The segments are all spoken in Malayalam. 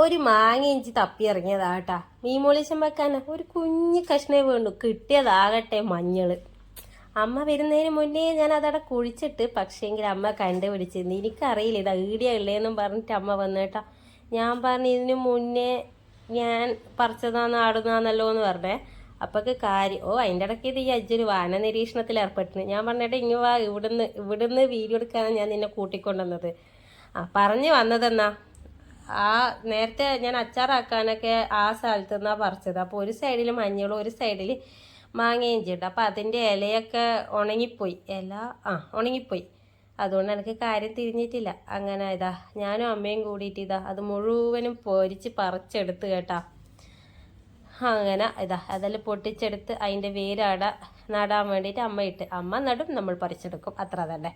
ഒരു മാങ്ങ ഇഞ്ചി തപ്പി ഇറങ്ങിയതാ കേട്ടാ. മീമോളിശം വെക്കാൻ ഒരു കുഞ്ഞു കഷ്ണേ വേണ്ടു. കിട്ടിയതാകട്ടെ മഞ്ഞൾ. അമ്മ വരുന്നതിന് മുന്നേ ഞാൻ അതവിടെ കുഴിച്ചിട്ട് പക്ഷേങ്കിൽ അമ്മ കണ്ടുപിടിച്ചിരുന്നു എനിക്കറിയില്ല ഇത് ഈടിയ ഉള്ളേന്നും പറഞ്ഞിട്ട് അമ്മ വന്നേട്ടാ ഞാൻ പറഞ്ഞു ഇതിന് മുന്നേ ഞാൻ പറിച്ചതാന്ന് ആടുന്നാന്നല്ലോ എന്ന് പറഞ്ഞേ. അപ്പൊക്ക് കാര്യം ഓ അതിന്റെ ഇടയ്ക്ക് ഇത് ഈ അജ്ജൊരു വാന നിരീക്ഷണത്തിൽ ഏർപ്പെട്ടിന്. ഞാൻ പറഞ്ഞിട്ട് ഇങ്ങ് വാ ഇവിടുന്ന് ഇവിടുന്ന് വീഡിയോ എടുക്കാനാണ് ഞാൻ നിന്നെ കൂട്ടിക്കൊണ്ടുവന്നത്. ആ പറഞ്ഞു വന്നതെന്നാ. ആ നേരത്തെ ഞാൻ അച്ചാറാക്കാനൊക്കെ ആ സ്ഥലത്ത് നിന്നാണ് പറിച്ചത്. അപ്പോൾ ഒരു സൈഡിൽ മഞ്ഞളും ഒരു സൈഡിൽ മാങ്ങയും ചെയ്തു. അപ്പോൾ അതിന്റെ ഇലയൊക്കെ ഉണങ്ങിപ്പോയി. ഇല ആ ഉണങ്ങിപ്പോയി. അതുകൊണ്ട് എനിക്ക് കാര്യം തിരിഞ്ഞിട്ടില്ല. അങ്ങനെ ഇതാ ഞാനും അമ്മയും കൂടിയിട്ട് ഇതാ അത് മുഴുവനും പൊരിച്ച് പറിച്ചെടുത്ത് കേട്ടാ. അങ്ങനെ ഇതാ അതെല്ലാം പൊട്ടിച്ചെടുത്ത് അതിന്റെ വേരാട നടാൻ വേണ്ടിയിട്ട് അമ്മ ഇട്ട് അമ്മ നടും നമ്മൾ പറിച്ചെടുക്കും. അത്ര തന്നെ.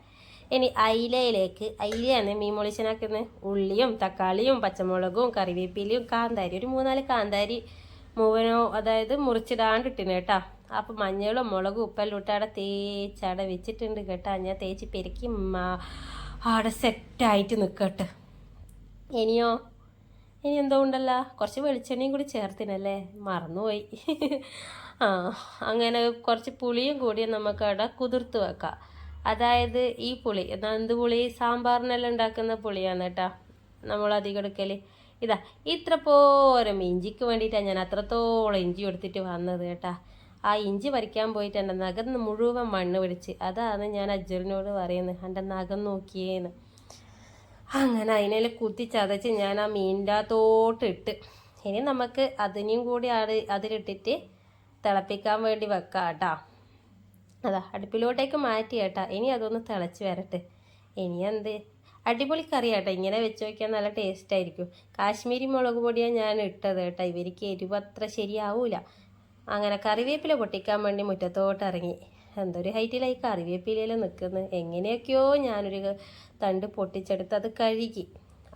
ഇനി അയിലയിലേക്ക് അയിലയാണ് മീൻ മുളിച്ചനാക്കുന്നത്. ഉള്ളിയും തക്കാളിയും പച്ചമുളകും കറിവേപ്പിലയും കാന്താരി ഒരു മൂന്നാൽ കാന്താരി മൂവനോ അതായത് മുറിച്ചിടാണ്ടിട്ടിന് കേട്ടാ. അപ്പം മഞ്ഞളും മുളകും ഉപ്പെല്ലാം ഇട്ട് അവിടെ തേച്ചവിടെ വെച്ചിട്ടുണ്ട് കേട്ടാ. ഞാൻ തേച്ച് പെരുക്കി അവിടെ സെറ്റായിട്ട് നിൽക്കട്ടെ ഇനിയോ ഇനി എന്തോ ഉണ്ടല്ലോ? കുറച്ച് വെളിച്ചെണ്ണയും കൂടി ചേർത്തിനല്ലേ? മറന്നുപോയി. ആ അങ്ങനെ കുറച്ച് പുളിയും കൂടി നമുക്ക് അവിടെ കുതിർത്ത് വെക്കാം. അതായത് ഈ പുളി എന്നാൽ എന്ത് പുളി? സാമ്പാറിനെല്ലാം ഉണ്ടാക്കുന്ന പുളിയാണ് കേട്ടോ നമ്മൾ അധികം എടുക്കൽ ഇതാ ഇത്ര പോരം ഇഞ്ചിക്ക് വേണ്ടിയിട്ടാണ് ഞാൻ അത്രത്തോളം ഇഞ്ചി എടുത്തിട്ട് വന്നത് കേട്ടാ. ആ ഇഞ്ചി പറിക്കാൻ പോയിട്ട് എന്റെ നഖം മുഴുവൻ മണ്ണ് പിടിച്ച്. അതാണ് ഞാൻ അജ്ജറിനോട് പറയുന്നത്. എന്റെ നഖം നോക്കിയേന്ന്. അങ്ങനെ അതിനെ കുത്തി ചതച്ച് ഞാൻ ആ മീനിന്റെ അകത്തോട്ട് ഇട്ട്. ഇനി നമുക്ക് അതിനെയും കൂടി അത് അതിലിട്ടിട്ട് തിളപ്പിക്കാൻ വേണ്ടി വെക്കാം കേട്ടാ അതാ അടുപ്പിലോട്ടേക്ക് മാറ്റി കേട്ടാ. ഇനി അതൊന്ന് തിളച്ച് വരട്ടെ. ഇനി എന്ത്? അടിപൊളി കറി കേട്ടോ ഇങ്ങനെ വെച്ച് നോക്കിയാൽ നല്ല ടേസ്റ്റ് ആയിരിക്കും. കാശ്മീരി മുളക് പൊടിയാണ് ഞാൻ ഇട്ടത് കേട്ടോ ഇവർക്ക് എരിവ് അത്ര ശരിയാവൂല. അങ്ങനെ കറിവേപ്പില പൊട്ടിക്കാൻ വേണ്ടി മുറ്റത്തോട്ട് ഇറങ്ങി. എന്തൊരു ഹൈറ്റിലായി കറിവേപ്പിലയിൽ നിൽക്കുന്നത് എങ്ങനെയൊക്കെയോ ഞാനൊരു തണ്ട് പൊട്ടിച്ചെടുത്ത് അത് കഴുകി.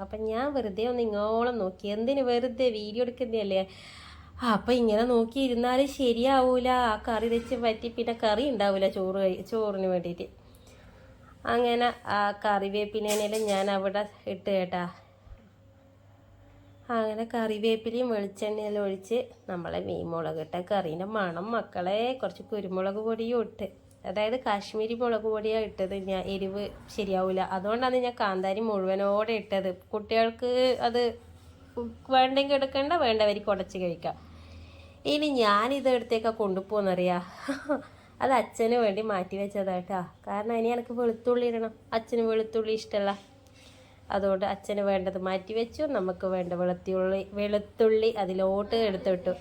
അപ്പം ഞാൻ വെറുതെ ഒന്ന് ഇങ്ങോളം നോക്കി. എന്തിന് വെറുതെ വീഡിയോ എടുക്കുന്നതല്ലേ? അപ്പം ഇങ്ങനെ നോക്കി ഇരുന്നാൽ ശരിയാവൂല. ആ കറി വെച്ച് പറ്റി പിന്നെ കറി ഉണ്ടാവില്ല ചോറ് ചോറിന് വേണ്ടിയിട്ട്. അങ്ങനെ ആ കറിവേപ്പിനേനെല്ലാം ഞാൻ അവിടെ ഇട്ട് കേട്ടാ. അങ്ങനെ കറിവേപ്പിലയും വെളിച്ചെണ്ണയെല്ലാം ഒഴിച്ച് നമ്മളെ മീൻ മുളക് ഇട്ട കറീന്റെ മണം മക്കളെ കുറച്ച് കുരുമുളക് പൊടിയും ഇട്ട്. അതായത് കാശ്മീരി മുളക് പൊടിയാണ് ഇട്ടത്. ഞാൻ എരിവ് ശരിയാവില്ല അതുകൊണ്ടാണ് ഞാൻ കാന്താരി മുഴുവനോടെ ഇട്ടത്. കുട്ടികൾക്ക് അത് വേണ്ടെങ്കിൽ എടുക്കണ്ട വേണ്ടവർക്ക് ഉടച്ച് കഴിക്കാം. ഇനി ഞാനിത് എടുത്തേക്കാ കൊണ്ടുപോകുന്നറിയാ അത് അച്ഛന് വേണ്ടി മാറ്റി വെച്ചതാട്ടാ കാരണം ഇനി എനിക്ക് വെളുത്തുള്ളി ഇടണം. അച്ഛന് വെളുത്തുള്ളി ഇഷ്ടമല്ല അതുകൊണ്ട് അച്ഛന് വേണ്ടത് മാറ്റി വെച്ചു. നമുക്ക് വേണ്ട വെളുത്തുള്ളി വെളുത്തുള്ളി അതിലോട്ട് എടുത്തിട്ടു.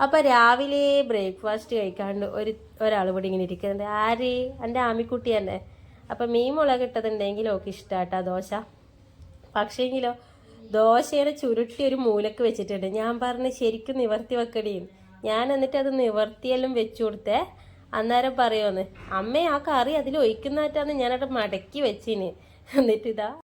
അപ്പം രാവിലെ ബ്രേക്ക്ഫാസ്റ്റ് കഴിക്കാണ്ട് ഒരു ഒരാൾ ഇവിടെ ഇങ്ങനെ ഇരിക്കുന്നുണ്ട്. ആര്? എന്റെ ആമിക്കുട്ടി തന്നെ. അപ്പം മീൻ മുളക് ഇട്ടതുണ്ടെങ്കിൽ ഓക്കെ ഇഷ്ടമാട്ടോ ദോശ. പക്ഷേങ്കിലോ ദോശയുടെ ചുരുട്ടി ഒരു മൂലക്ക് വെച്ചിട്ടുണ്ട്. ഞാൻ പറഞ്ഞ് ശരിക്കും നിവർത്തി വെക്കടിയും ഞാൻ എന്നിട്ട് അത് നിവർത്തിയെല്ലാം വെച്ചു കൊടുത്തേ. അന്നേരം പറയുമെന്ന് അമ്മേ ആ കറി അതിൽ ഒഴിക്കുന്നതായിട്ടാണ് ഞാനവിടെ മടക്കി വെച്ചിന്. എന്നിട്ട് ഇതാ